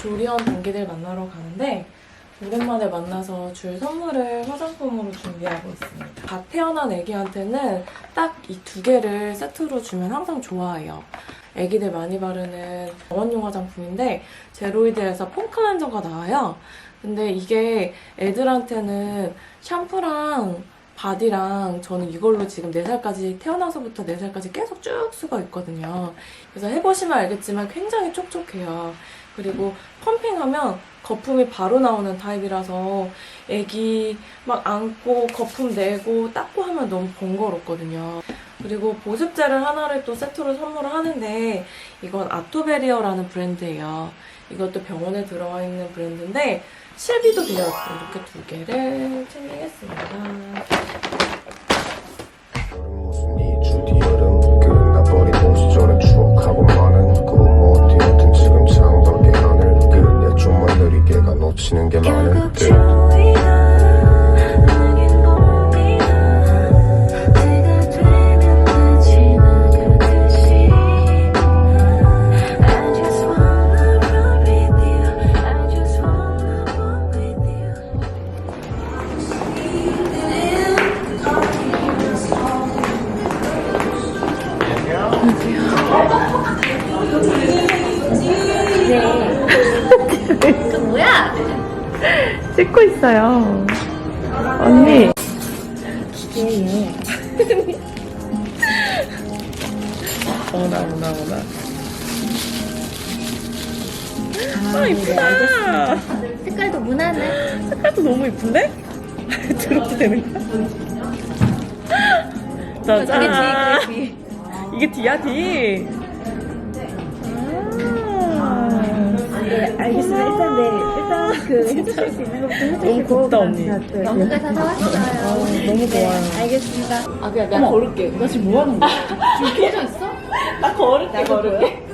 조리원 동기들 만나러 가는데 오랜만에 만나서 줄 선물을 화장품으로 준비하고 있습니다. 갓 태어난 애기한테는 딱 이 두 개를 세트로 주면 항상 좋아해요. 애기들 많이 바르는 병원용 화장품인데 제로이드에서 폼 클렌저가 나와요. 근데 이게 애들한테는 샴푸랑 바디랑 저는 이걸로 지금 4살까지 태어나서부터 4살까지 계속 쭉 쓰고 있거든요. 그래서 해보시면 알겠지만 굉장히 촉촉해요. 그리고 펌핑하면 거품이 바로 나오는 타입이라서 애기 막 안고 거품 내고 닦고 하면 너무 번거롭거든요. 그리고 보습제를 하나를 또 세트로 선물을 하는데 이건 아토베리어라는 브랜드예요. 이것도 병원에 들어와 있는 브랜드인데 실비도 되어 있고 이렇게 두 개를 챙기겠습니다. 뒤 여름 끝나버린 시절의 추억하고 많 찍고 있어요. 언니. 어나 어나 어나. 아 이쁘다. 색깔도 무난해. 색깔도 너무 이쁜데? 들어도 되는 거야? 짜잔. 이게 뒤야 뒤. 알겠습니다. 일단 네, 일단 그 해주실 수 있는 것부터 해주시고. 너무 곱다, 언니. 영국에 서 사왔어요. 너무 좋아요. 알겠습니다. 아 그냥 내가 걸을게. 나 지금 뭐 하는 거야? 지금 켜져 있어? 나 걸을게 걸을게.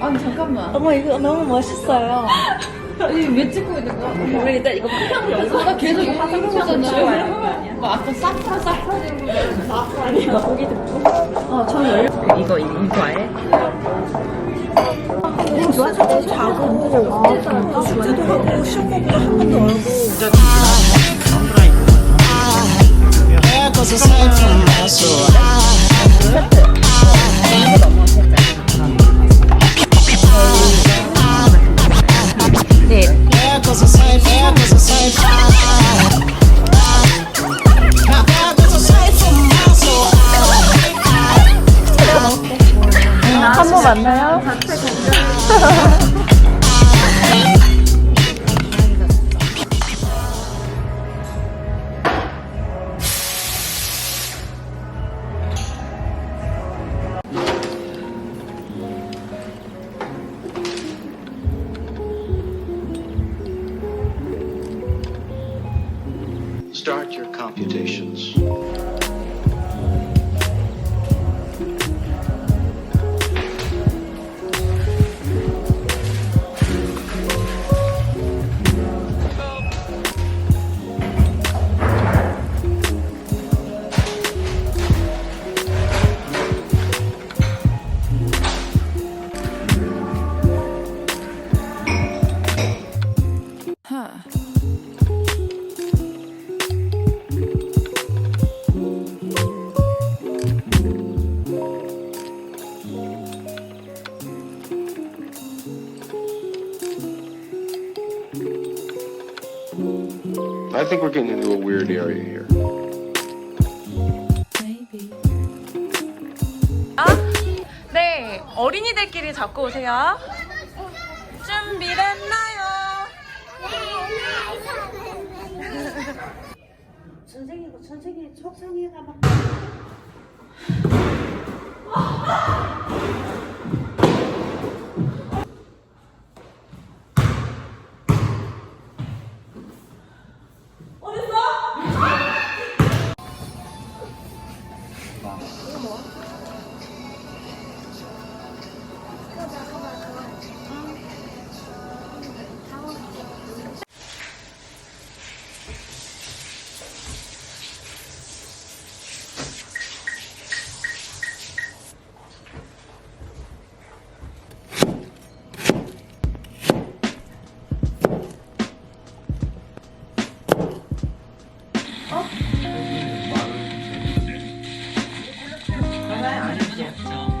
아니 잠깐만. 어머 이거 너무 멋있어요. 아니 왜 찍고 있는 거야? 우리 일단 이거 나 계속 이거 파편으로잖아. 뭐 아까 사프라 사프라 이런 거. 사프라니야. 고기 듣고. 어 저는 열. 이거 이거 아 예? 한번 만나요? Start your computations. I think we're getting into a weird area here. 네, 어린이들끼리 잡고 오세요. 준비됐나요? 전생이고 전생이 속상해가 막. 어딨어? 아, Yeah.